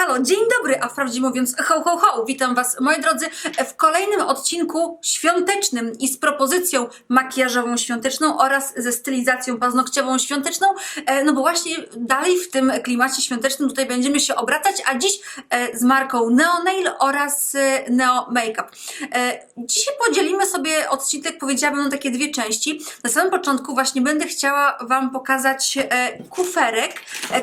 halo, dzień dobry, a wprawdzie mówiąc ho, ho, ho, witam Was, moi drodzy, w kolejnym odcinku świątecznym i z propozycją makijażową świąteczną oraz ze stylizacją paznokciową świąteczną, e, no bo właśnie dalej w tym klimacie świątecznym tutaj będziemy się obracać, a dziś e, z marką Neo Nail oraz e, Neo Makeup. Dzisiaj podzielimy sobie odcinek, powiedziałabym, na takie dwie części. Na samym początku właśnie będę chciała Wam pokazać kuferek,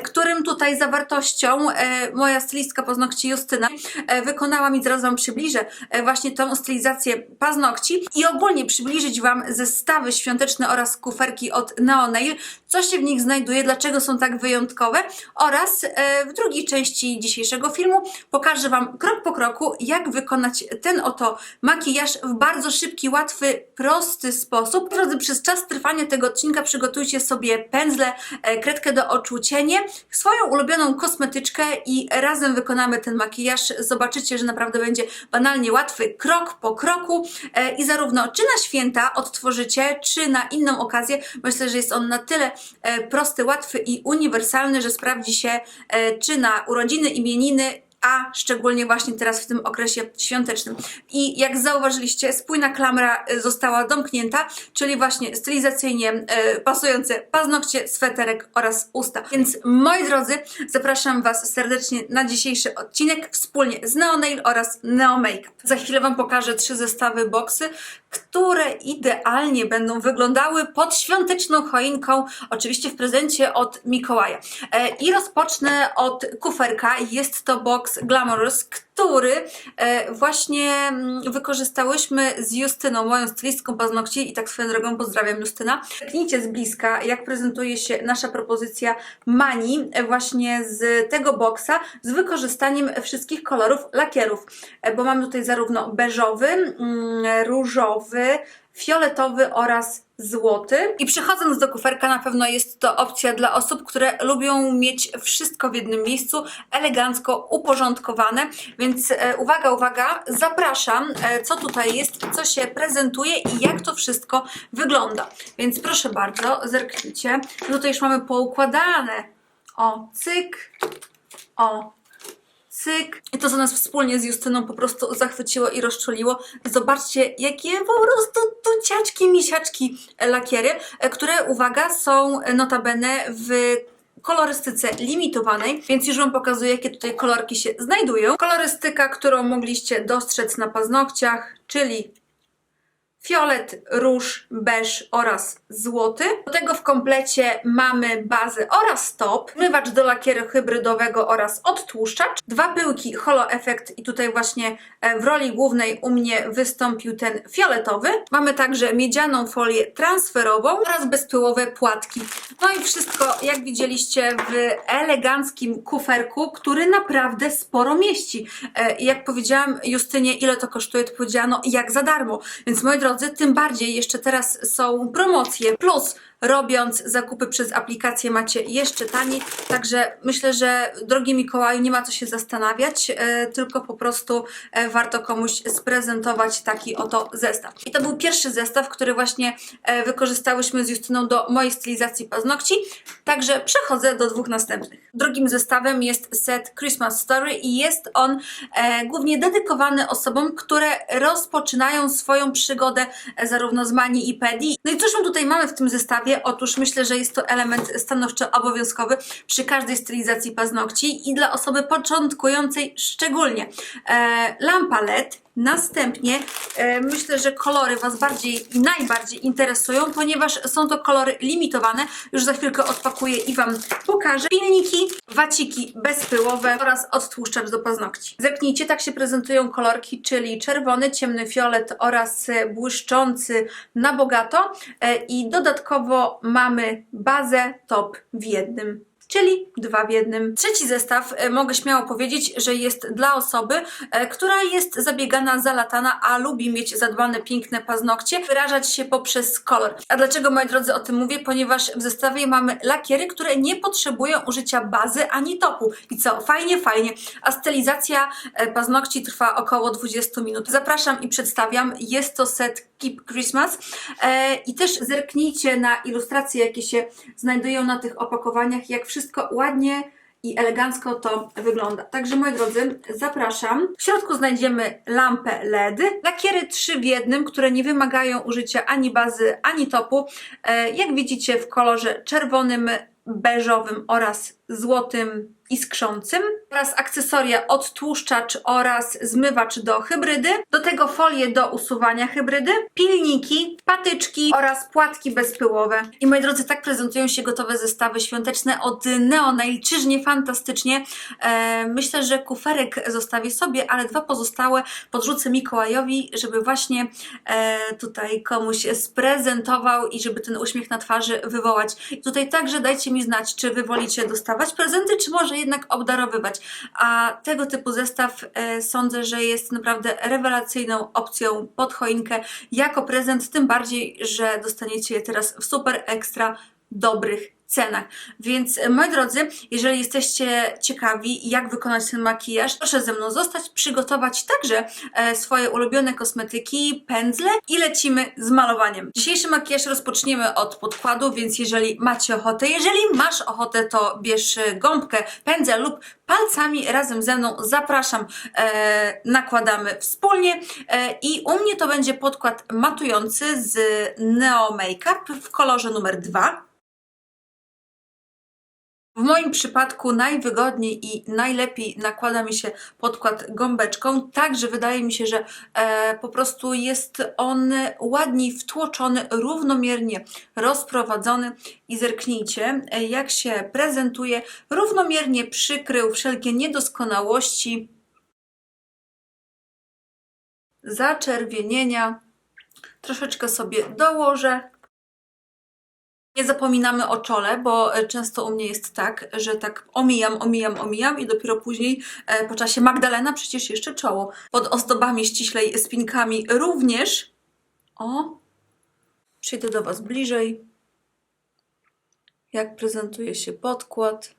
którym tutaj zawartością moja stylistka paznokci Justyna e, wykonała mi, zaraz Wam przybliżę e, właśnie tą stylizację paznokci i ogólnie przybliżyć Wam zestawy świąteczne oraz kuferki od Neo Nail, co się w nich znajduje, dlaczego są tak wyjątkowe oraz e, w drugiej części dzisiejszego filmu pokażę Wam krok po kroku, jak wykonać ten oto makijaż w bardzo szybki, łatwy, prosty sposób. Drodzy, przez czas trwania tego odcinka przygotujcie sobie pędzle, kredkę do oczu, cienie, swoją ulubioną kosmetyczkę i razem wykonamy ten makijaż. Zobaczycie, że naprawdę będzie banalnie łatwy, krok po kroku e, i zarówno czy na święta odtworzycie, czy na inną okazję. Myślę, że jest on na tyle e, prosty, łatwy i uniwersalny, że sprawdzi się e, czy na urodziny, imieniny, a szczególnie właśnie teraz w tym okresie świątecznym. I jak zauważyliście, spójna klamra e, została domknięta, czyli właśnie stylizacyjnie e, pasujące paznokcie, sweterek oraz usta. Więc moi drodzy, zapraszam Was serdecznie na dzisiejszy odcinek wspólnie z Neo Nail oraz Neo Makeup. Za chwilę Wam pokażę trzy zestawy boksy, które idealnie będą wyglądały pod świąteczną choinką, oczywiście w prezencie od Mikołaja. E, I rozpocznę od kuferka. Jest to Glamorous, który e, właśnie mm, wykorzystałyśmy z Justyną, moją stylistką paznokci i tak swoją drogą pozdrawiam Justyna. Kliknijcie z bliska, jak prezentuje się nasza propozycja Mani e, właśnie z tego boksa z wykorzystaniem wszystkich kolorów lakierów, E, bo mamy tutaj zarówno beżowy, mm, różowy, fioletowy oraz złoty. I przechodząc do kuferka, na pewno jest to opcja dla osób, które lubią mieć wszystko w jednym miejscu, elegancko uporządkowane. Więc e, uwaga, uwaga, zapraszam, e, co tutaj jest, co się prezentuje i jak to wszystko wygląda. Więc proszę bardzo, zerknijcie. Tutaj już mamy poukładane. O, cyk, o, cyk. I to, co nas wspólnie z Justyną po prostu zachwyciło i rozczuliło. Zobaczcie, jakie po prostu tuciaczki, misiaczki lakiery, e, które, uwaga, są notabene w kolorystyce limitowanej, więc już Wam pokazuję, jakie tutaj kolorki się znajdują. Kolorystyka, którą mogliście dostrzec na paznokciach, czyli fiolet, róż, beż oraz złoty. Do tego w komplecie mamy bazę oraz top, zmywacz do lakieru hybrydowego oraz odtłuszczacz, dwa pyłki Holo Effect i tutaj właśnie e, w roli głównej u mnie wystąpił ten fioletowy. Mamy także miedzianą folię transferową oraz bezpyłowe płatki. No i wszystko, jak widzieliście, w eleganckim kuferku, który naprawdę sporo mieści. E, jak powiedziałam Justynie, ile to kosztuje, to powiedziano jak za darmo. Więc moi drodzy, tym bardziej jeszcze teraz są promocje. Plus robiąc zakupy przez aplikację macie jeszcze taniej. Także myślę, że drogi Mikołaju nie ma co się zastanawiać, e, tylko po prostu e, warto komuś sprezentować taki oto zestaw. I to był pierwszy zestaw, który właśnie e, wykorzystałyśmy z Justyną do mojej stylizacji paznokci. Także przechodzę do dwóch następnych. Drugim zestawem jest set Christmas Story i jest on głównie dedykowany osobom, które rozpoczynają swoją przygodę zarówno z Mani i Pedi. No i cóż my tutaj mamy w tym zestawie? Otóż myślę, że jest to element stanowczo obowiązkowy przy każdej stylizacji paznokci i dla osoby początkującej szczególnie. E, lampa LED, Następnie myślę, że kolory Was bardziej i najbardziej interesują, ponieważ są to kolory limitowane. Już za chwilkę odpakuję i Wam pokażę. Pilniki, waciki bezpyłowe oraz odtłuszczacz do paznokci. Zerknijcie, tak się prezentują kolorki, czyli czerwony, ciemny fiolet oraz e, błyszczący na bogato. E, I dodatkowo mamy bazę top w jednym czyli dwa w jednym. Trzeci zestaw e, mogę śmiało powiedzieć, że jest dla osoby, e, która jest zabiegana, zalatana, a lubi mieć zadbane, piękne paznokcie, wyrażać się poprzez kolor. A dlaczego, moi drodzy, o tym mówię? Ponieważ w zestawie mamy lakiery, które nie potrzebują użycia bazy ani topu. I co? Fajnie, fajnie. A stylizacja e, paznokci trwa około 20 minut. Zapraszam i przedstawiam. Jest to set Keep Christmas. I też zerknijcie na ilustracje, jakie się znajdują na tych opakowaniach, jak wszystko ładnie i elegancko to wygląda. Także moi drodzy, zapraszam. W środku znajdziemy lampę LED, lakiery 3 w jednym, które nie wymagają użycia ani bazy, ani topu. E, Jak widzicie w kolorze czerwonym, beżowym oraz złotym iskrzącym oraz akcesoria odtłuszczacz oraz zmywacz do hybrydy. Do tego folie do usuwania hybrydy, pilniki, patyczki oraz płatki bezpyłowe. I moi drodzy, tak prezentują się gotowe zestawy świąteczne od Neonail. Czyżnie fantastycznie. E, myślę, że kuferek zostawię sobie, ale dwa pozostałe podrzucę Mikołajowi, żeby właśnie e, tutaj komuś sprezentował i żeby ten uśmiech na twarzy wywołać. I tutaj także dajcie mi znać, czy wy wolicie dostawać prezenty, czy może jednak obdarowywać. A tego typu zestaw e, sądzę, że jest naprawdę rewelacyjną opcją pod choinkę jako prezent, tym bardziej, że dostaniecie je teraz w super ekstra dobrych cenach. Więc e, moi drodzy, jeżeli jesteście ciekawi, jak wykonać ten makijaż, proszę ze mną zostać, przygotować także e, swoje ulubione kosmetyki, pędzle i lecimy z malowaniem. Dzisiejszy makijaż rozpoczniemy od podkładu, więc jeżeli macie ochotę, jeżeli masz ochotę, to bierz e, gąbkę, pędzel lub palcami razem ze mną zapraszam, nakładamy wspólnie i u mnie to będzie podkład matujący z Neo Makeup w kolorze numer 2. W moim przypadku najwygodniej i najlepiej nakłada mi się podkład gąbeczką, także wydaje mi się, że e, po prostu jest on ładniej wtłoczony, równomiernie rozprowadzony i zerknijcie, e, jak się prezentuje, równomiernie przykrył wszelkie niedoskonałości, zaczerwienienia. Troszeczkę sobie dołożę. Nie zapominamy o czole, bo e, często u mnie jest tak, że tak omijam, omijam, omijam i dopiero później e, po czasie Magdalena przecież jeszcze czoło. Pod ozdobami ściślej spinkami również. O, przyjdę do Was bliżej. Jak prezentuje się podkład.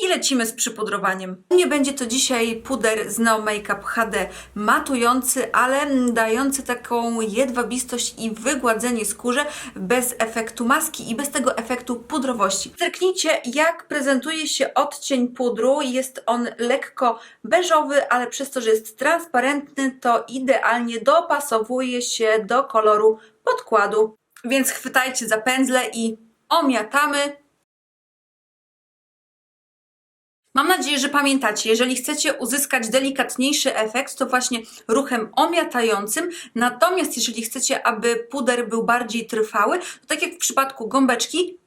I lecimy z przypudrowaniem. Nie będzie to dzisiaj puder z Neo Makeup HD matujący, ale dający taką jedwabistość i wygładzenie skórze bez efektu maski i bez tego efektu pudrowości. Zerknijcie jak prezentuje się odcień pudru. Jest on lekko beżowy, ale przez to, że jest transparentny, to idealnie dopasowuje się do koloru podkładu. Więc chwytajcie za pędzle i omiatamy Mam nadzieję, że pamiętacie, jeżeli chcecie uzyskać delikatniejszy efekt, to właśnie ruchem omiatającym. Natomiast jeżeli chcecie, aby puder był bardziej trwały, to tak jak w przypadku gąbeczki,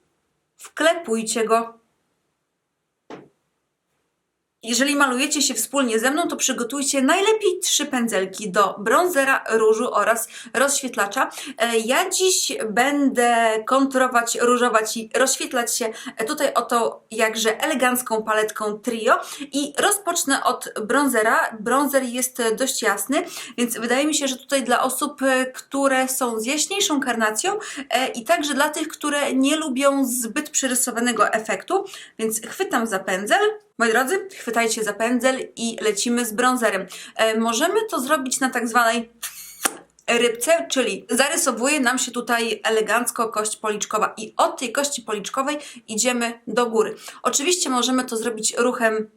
wklepujcie go jeżeli malujecie się wspólnie ze mną, to przygotujcie najlepiej trzy pędzelki do bronzera, różu oraz rozświetlacza. E, Ja dziś będę konturować, różować i rozświetlać się tutaj oto jakże elegancką paletką Trio i rozpocznę od bronzera. Bronzer jest dość jasny, więc wydaje mi się, że tutaj dla osób, e, które są z jaśniejszą karnacją e, i także dla tych, które nie lubią zbyt przerysowanego efektu, więc chwytam za pędzel. Moi drodzy, chwytajcie za pędzel i lecimy z bronzerem. E, możemy to zrobić na tak zwanej rybce, czyli zarysowuje nam się tutaj elegancko kość policzkowa i od tej kości policzkowej idziemy do góry. Oczywiście możemy to zrobić ruchem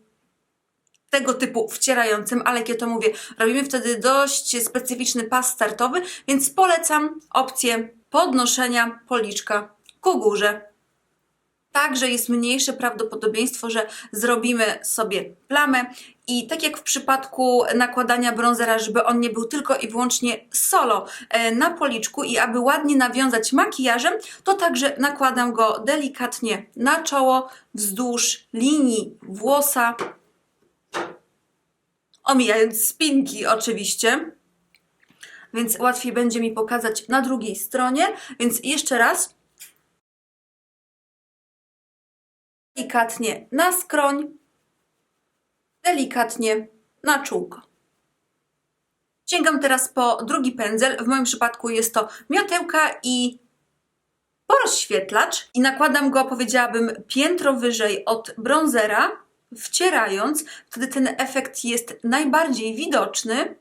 tego typu wcierającym, ale jak ja to mówię, robimy wtedy dość specyficzny pas startowy, więc polecam opcję podnoszenia policzka ku górze. Także jest mniejsze prawdopodobieństwo, że zrobimy sobie plamę. I tak jak w przypadku nakładania bronzera, żeby on nie był tylko i wyłącznie solo e, na policzku i aby ładnie nawiązać makijażem, to także nakładam go delikatnie na czoło, wzdłuż linii włosa, omijając spinki oczywiście, więc łatwiej będzie mi pokazać na drugiej stronie, więc jeszcze raz delikatnie na skroń, delikatnie na czółko. Sięgam teraz po drugi pędzel. W moim przypadku jest to miotełka i porozświetlacz i nakładam go, powiedziałabym, piętro wyżej od bronzera, wcierając. Wtedy ten efekt jest najbardziej widoczny.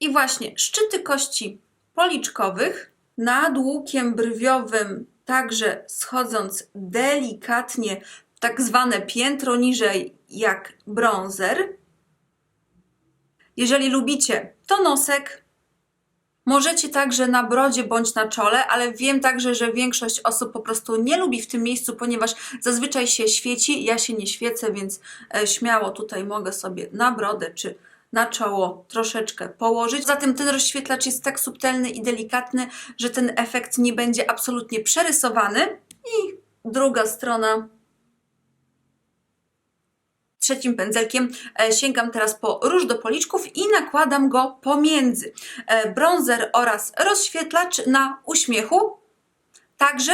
I właśnie szczyty kości policzkowych nad łukiem brwiowym, także schodząc delikatnie, tak zwane piętro niżej, jak bronzer. Jeżeli lubicie, to nosek. Możecie także na brodzie bądź na czole, ale wiem także, że większość osób po prostu nie lubi w tym miejscu, ponieważ zazwyczaj się świeci. Ja się nie świecę, więc e, śmiało tutaj mogę sobie na brodę czy na czoło troszeczkę położyć. Zatem ten rozświetlacz jest tak subtelny i delikatny, że ten efekt nie będzie absolutnie przerysowany. I druga strona trzecim pędzelkiem e, sięgam teraz po róż do policzków i nakładam go pomiędzy e, bronzer oraz rozświetlacz na uśmiechu, także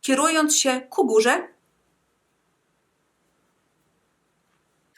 kierując się ku górze.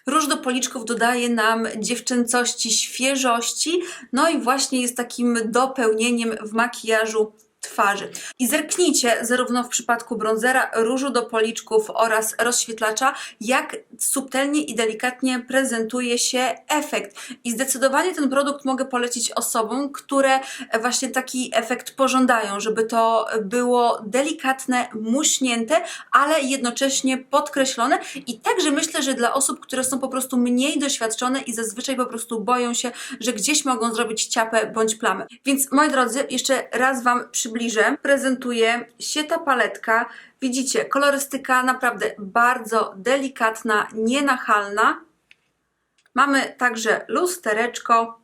Róż do policzków dodaje nam dziewczęcości, świeżości, no i właśnie jest takim dopełnieniem w makijażu twarzy. I zerknijcie zarówno w przypadku bronzera, różu do policzków oraz rozświetlacza, jak subtelnie i delikatnie prezentuje się efekt. I zdecydowanie ten produkt mogę polecić osobom, które właśnie taki efekt pożądają, żeby to było delikatne, muśnięte, ale jednocześnie podkreślone. I także myślę, że dla osób, które są po prostu mniej doświadczone i zazwyczaj po prostu boją się, że gdzieś mogą zrobić ciapę bądź plamę. Więc moi drodzy, jeszcze raz Wam przybliżę. Prezentuje się ta paletka. Widzicie, kolorystyka naprawdę bardzo delikatna, nienachalna. Mamy także lustereczko.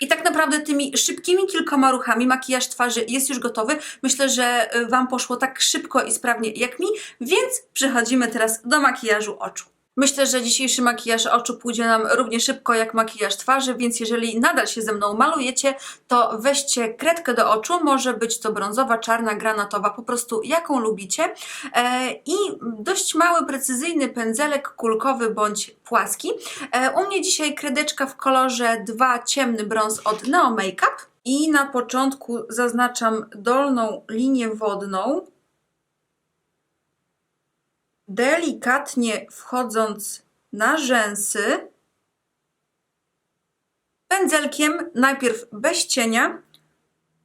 I tak naprawdę tymi szybkimi kilkoma ruchami makijaż twarzy jest już gotowy. Myślę, że y, Wam poszło tak szybko i sprawnie jak mi, więc przechodzimy teraz do makijażu oczu. Myślę, że dzisiejszy makijaż oczu pójdzie nam równie szybko jak makijaż twarzy, więc jeżeli nadal się ze mną malujecie, to weźcie kredkę do oczu, może być to brązowa, czarna, granatowa, po prostu jaką lubicie. E, I dość mały, precyzyjny pędzelek kulkowy bądź płaski. E, u mnie dzisiaj kredeczka w kolorze 2 ciemny brąz od Neo Makeup. I na początku zaznaczam dolną linię wodną delikatnie wchodząc na rzęsy, pędzelkiem, najpierw bez cienia,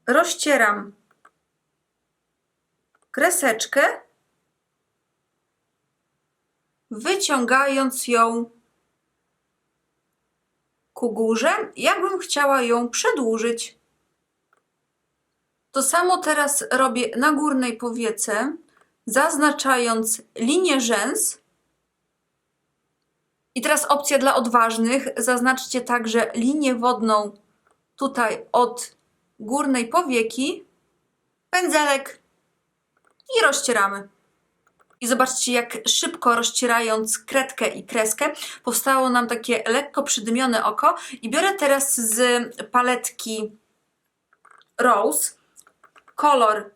rozcieram kreseczkę, wyciągając ją ku górze, jakbym chciała ją przedłużyć. To samo teraz robię na górnej powiece zaznaczając linię rzęs. I teraz opcja dla odważnych. Zaznaczcie także linię wodną tutaj od górnej powieki, pędzelek i rozcieramy. I zobaczcie, jak szybko rozcierając kredkę i kreskę, powstało nam takie lekko przydymione oko. I biorę teraz z paletki Rose kolor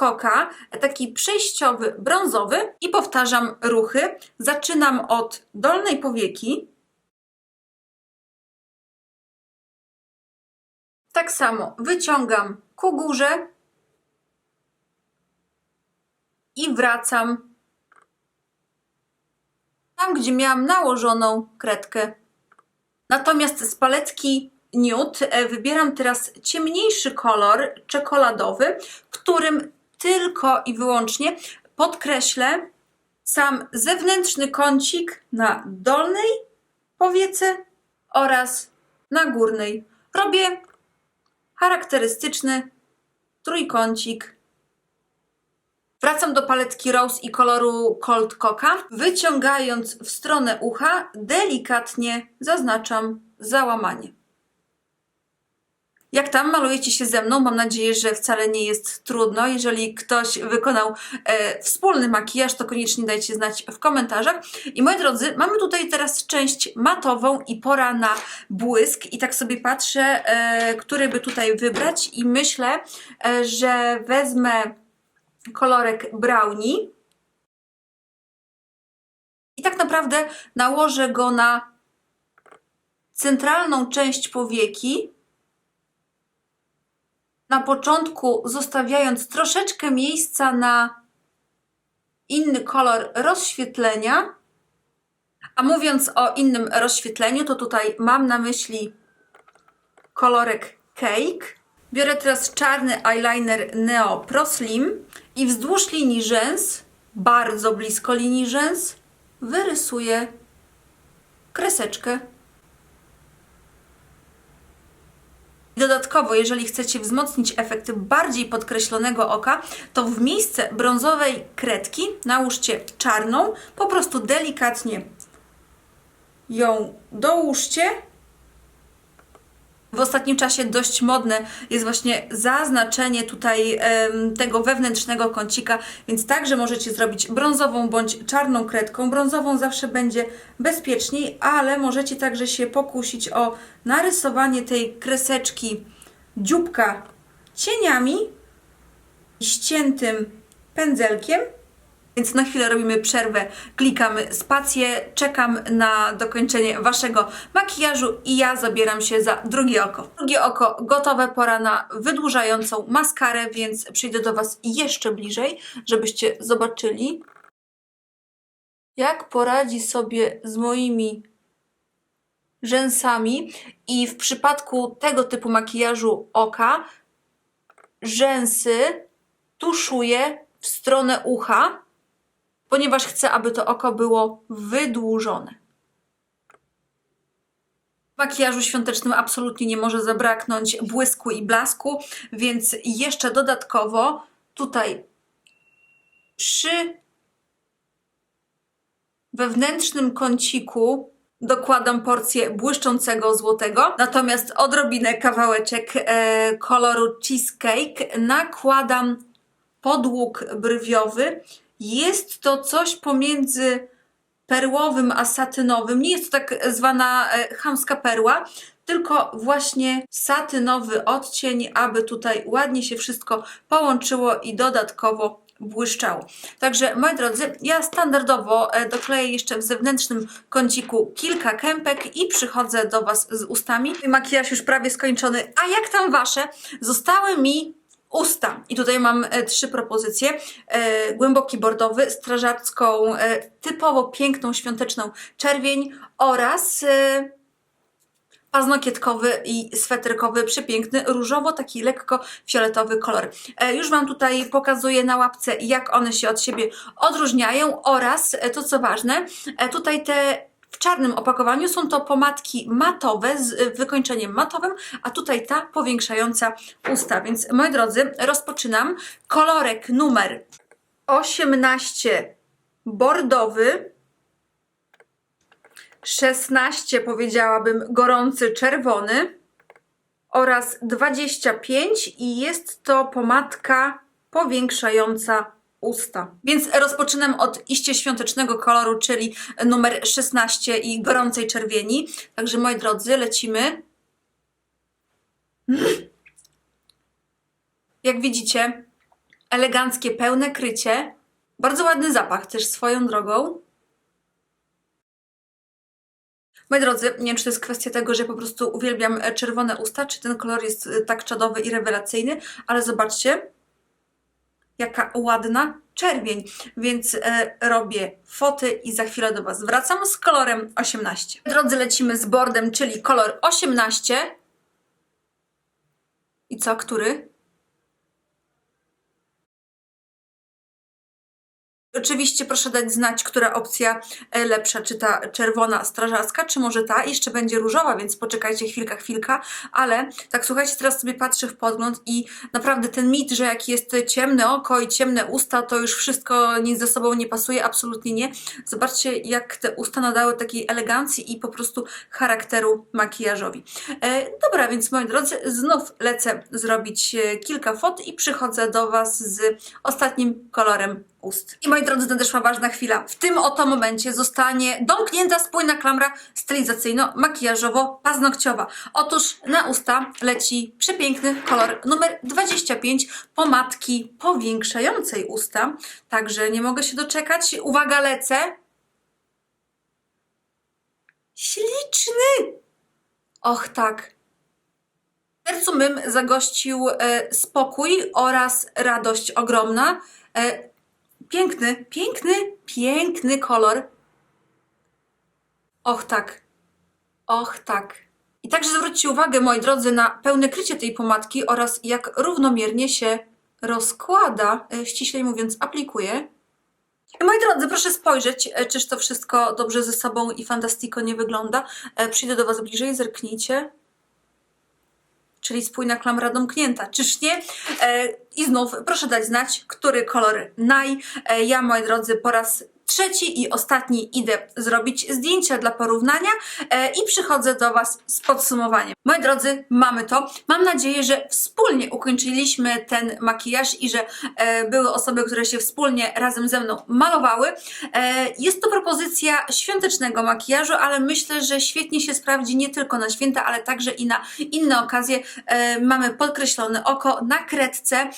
koka, taki przejściowy, brązowy i powtarzam ruchy. Zaczynam od dolnej powieki. Tak samo wyciągam ku górze i wracam tam, gdzie miałam nałożoną kredkę. Natomiast z paletki Nude e, wybieram teraz ciemniejszy kolor czekoladowy, którym tylko i wyłącznie podkreślę sam zewnętrzny kącik na dolnej powiece oraz na górnej. Robię charakterystyczny trójkącik. Wracam do paletki Rose i koloru Cold Coca. Wyciągając w stronę ucha, delikatnie zaznaczam załamanie. Jak tam malujecie się ze mną? Mam nadzieję, że wcale nie jest trudno. Jeżeli ktoś wykonał e, wspólny makijaż, to koniecznie dajcie znać w komentarzach. I moi drodzy, mamy tutaj teraz część matową i pora na błysk. I tak sobie patrzę, e, który by tutaj wybrać i myślę, e, że wezmę kolorek brownie. I tak naprawdę nałożę go na centralną część powieki na początku zostawiając troszeczkę miejsca na inny kolor rozświetlenia. A mówiąc o innym rozświetleniu, to tutaj mam na myśli kolorek Cheesecake. Biorę teraz czarny eyeliner Neo Pro Slim i wzdłuż linii rzęs, bardzo blisko linii rzęs, wyrysuję kreseczkę. Dodatkowo, jeżeli chcecie wzmocnić efekt bardziej podkreślonego oka, to w miejsce brązowej kredki nałóżcie czarną, po prostu delikatnie ją dołóżcie. W ostatnim czasie dość modne jest właśnie zaznaczenie tutaj tego wewnętrznego kącika, więc także możecie zrobić brązową bądź czarną kredką. Brązową zawsze będzie bezpieczniej, ale możecie także się pokusić o narysowanie tej kreseczki dzióbka cieniami ściętym pędzelkiem. Więc na chwilę robimy przerwę, klikamy spację, czekam na dokończenie Waszego makijażu i ja zabieram się za drugie oko. Drugie oko gotowe, pora na wydłużającą maskarę, więc przyjdę do Was jeszcze bliżej, żebyście zobaczyli, jak poradzi sobie z moimi rzęsami i w przypadku tego typu makijażu oka rzęsy tuszuję w stronę ucha, ponieważ chcę, aby to oko było wydłużone. W makijażu świątecznym absolutnie nie może zabraknąć błysku i blasku, więc jeszcze dodatkowo tutaj przy wewnętrznym kąciku dokładam porcję błyszczącego złotego, natomiast odrobinę kawałeczek e, koloru cheesecake nakładam podłóg brwiowy. Jest to coś pomiędzy perłowym a satynowym. Nie jest to tak zwana e, chamska perła, tylko właśnie satynowy odcień, aby tutaj ładnie się wszystko połączyło i dodatkowo błyszczało. Także moi drodzy, ja standardowo e, dokleję jeszcze w zewnętrznym kąciku kilka kępek i przychodzę do Was z ustami. Makijaż już prawie skończony. A jak tam Wasze? Zostały mi usta. I tutaj mam e, trzy propozycje. E, głęboki bordowy, strażacką, e, typowo piękną, świąteczną czerwień oraz e, paznokietkowy i sweterkowy, przepiękny, różowo, taki lekko fioletowy kolor. E, już Wam tutaj pokazuję na łapce, jak one się od siebie odróżniają oraz, e, to co ważne, e, tutaj te w czarnym opakowaniu są to pomadki matowe z e, wykończeniem matowym, a tutaj ta powiększająca usta. Więc moi drodzy, rozpoczynam. Kolorek numer 18 bordowy, 16 powiedziałabym gorący czerwony oraz 25 i jest to pomadka powiększająca usta. Więc rozpoczynam od iście świątecznego koloru, czyli numer 16 i gorącej czerwieni. Także moi drodzy, lecimy. Jak widzicie, eleganckie, pełne krycie. Bardzo ładny zapach też swoją drogą. Moi drodzy, nie wiem, czy to jest kwestia tego, że po prostu uwielbiam czerwone usta, czy ten kolor jest tak czadowy i rewelacyjny, ale zobaczcie, jaka ładna czerwień. Więc e, robię foty i za chwilę do Was wracam z kolorem 18. Moi Drodzy, lecimy z bordem, czyli kolor 18. I co, który? Oczywiście proszę dać znać, która opcja e, lepsza, czy ta czerwona strażacka, czy może ta. Jeszcze będzie różowa, więc poczekajcie chwilka, chwilka. Ale tak słuchajcie, teraz sobie patrzę w podgląd i naprawdę ten mit, że jak jest ciemne oko i ciemne usta, to już wszystko nic ze sobą nie pasuje, absolutnie nie. Zobaczcie, jak te usta nadały takiej elegancji i po prostu charakteru makijażowi. E, dobra, więc moi drodzy, znów lecę zrobić e, kilka fot i przychodzę do Was z ostatnim kolorem ust. I moi drodzy, nadeszła ważna chwila. W tym oto momencie zostanie domknięta spójna klamra stylizacyjno-makijażowo-paznokciowa. Otóż na usta leci przepiękny kolor numer 25 pomadki powiększającej usta. Także nie mogę się doczekać. Uwaga, lecę. Śliczny! Och tak. Sercu mym zagościł e, spokój oraz radość ogromna. Piękny, piękny, piękny kolor. Och tak. Och tak. I także zwróćcie uwagę, moi drodzy, na pełne krycie tej pomadki oraz jak równomiernie się rozkłada, e, ściślej mówiąc, aplikuje. Moi drodzy, proszę spojrzeć, e, czyż to wszystko dobrze ze sobą i fantastyko nie wygląda. E, Przyjdę do Was bliżej, zerknijcie. Czyli spójna klamra domknięta, czyż nie? I znów proszę dać znać, który kolor naj. E, ja, moi drodzy, po raz trzeci i ostatni idę zrobić zdjęcia dla porównania e, i przychodzę do Was z podsumowaniem. Moi drodzy, mamy to. Mam nadzieję, że wspólnie ukończyliśmy ten makijaż i że e, były osoby, które się wspólnie razem ze mną malowały. E, jest to propozycja świątecznego makijażu, ale myślę, że świetnie się sprawdzi nie tylko na święta, ale także i na inne okazje. Mamy podkreślone oko na kredce,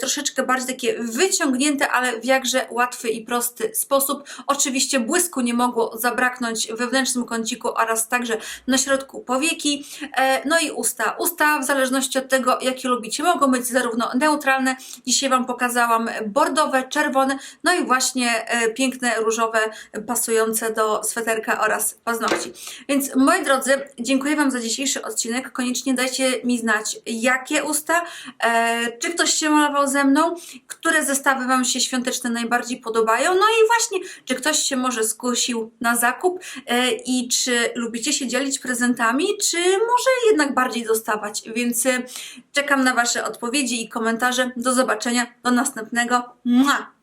troszeczkę bardziej takie wyciągnięte, ale w jakże łatwy i prosty sposób. Oczywiście błysku nie mogło zabraknąć w wewnętrznym kąciku oraz także na środku powieki. E, no i usta. Usta w zależności od tego, jakie lubicie, mogą być zarówno neutralne, dzisiaj Wam pokazałam bordowe, czerwone, no i właśnie e, piękne, różowe, pasujące do sweterka oraz paznokci. Więc moi drodzy, dziękuję Wam za dzisiejszy odcinek. Koniecznie dajcie mi znać, jakie usta, e, czy ktoś się malował ze mną, które zestawy Wam się świąteczne najbardziej podobają, no i właśnie, czy ktoś się może skusił na zakup e, i czy lubicie się dzielić prezentami, czy może jednak bardziej dostawać. Więc e, czekam na Wasze odpowiedzi i komentarze. Do zobaczenia, do następnego. Mua!